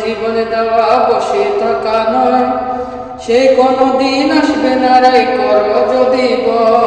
জীবনে দেওয়া বসে থাকা নয় সে কোনো দিন আসবে না রে কর যদি লড়াই